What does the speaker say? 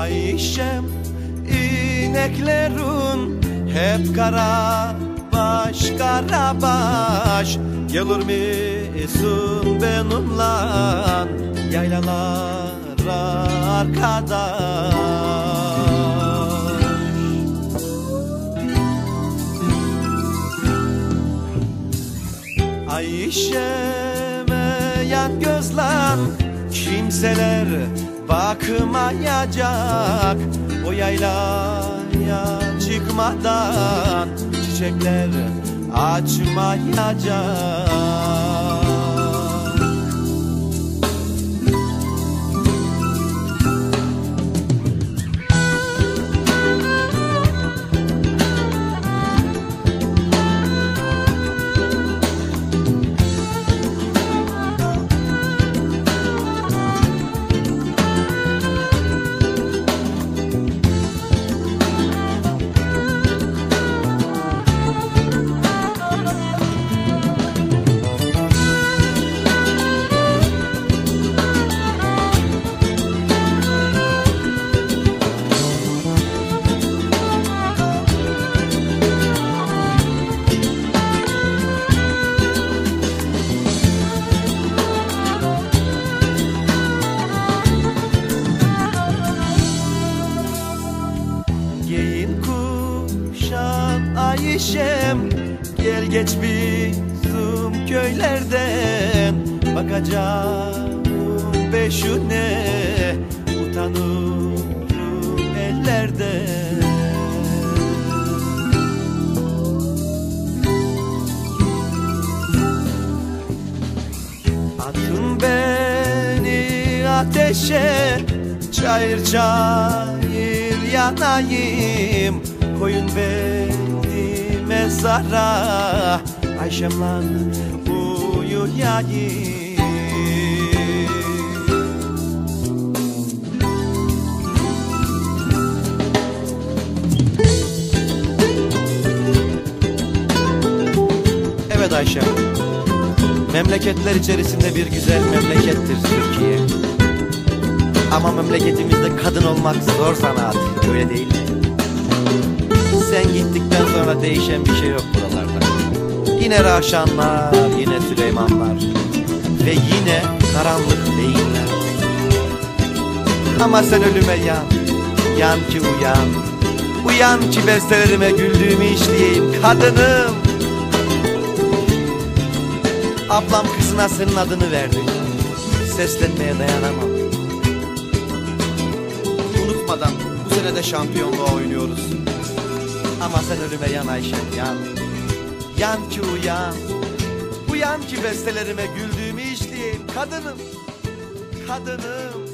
Ayşem ineklerin hep kara baş kara baş. Gelir misin benimle yaylalara arkadaş? Ayşe'me yan gözler Kimseler bakmayacak. O yaylaya çıkmadan Çiçekler açmayacak Ayşem Gel geç bizim köylerden. Bakacağım beşune Utanırım ellerden. Atın beni ateşe Çayır çayır yanayım. Koyun beni mezara Ayşem lan uyuyayım Evet Ayşem Memleketler içerisinde bir güzel memlekettir Türkiye. Ama memleketimizde kadın olmak zor zanaat Öyle değil mi? Sen gittikten sonra değişen bir şey yok buralarda Yine Raşanlar, yine Süleymanlar Ve yine karanlık beyinler Ama sen ölüme yan Yan ki uyan Uyan ki bestelerime güldüğümü işleyeyim Kadınım Ablam kızına senin adını verdi. Seslenmeye dayanamam. Unutmadan bu sene de şampiyonluğa oynuyoruz. Ama sen ölüme yan Ayşen yan. Yan ki uyan. Uyan ki bestelerime güldüğümü işleyeyim. Kadınım. Kadınım.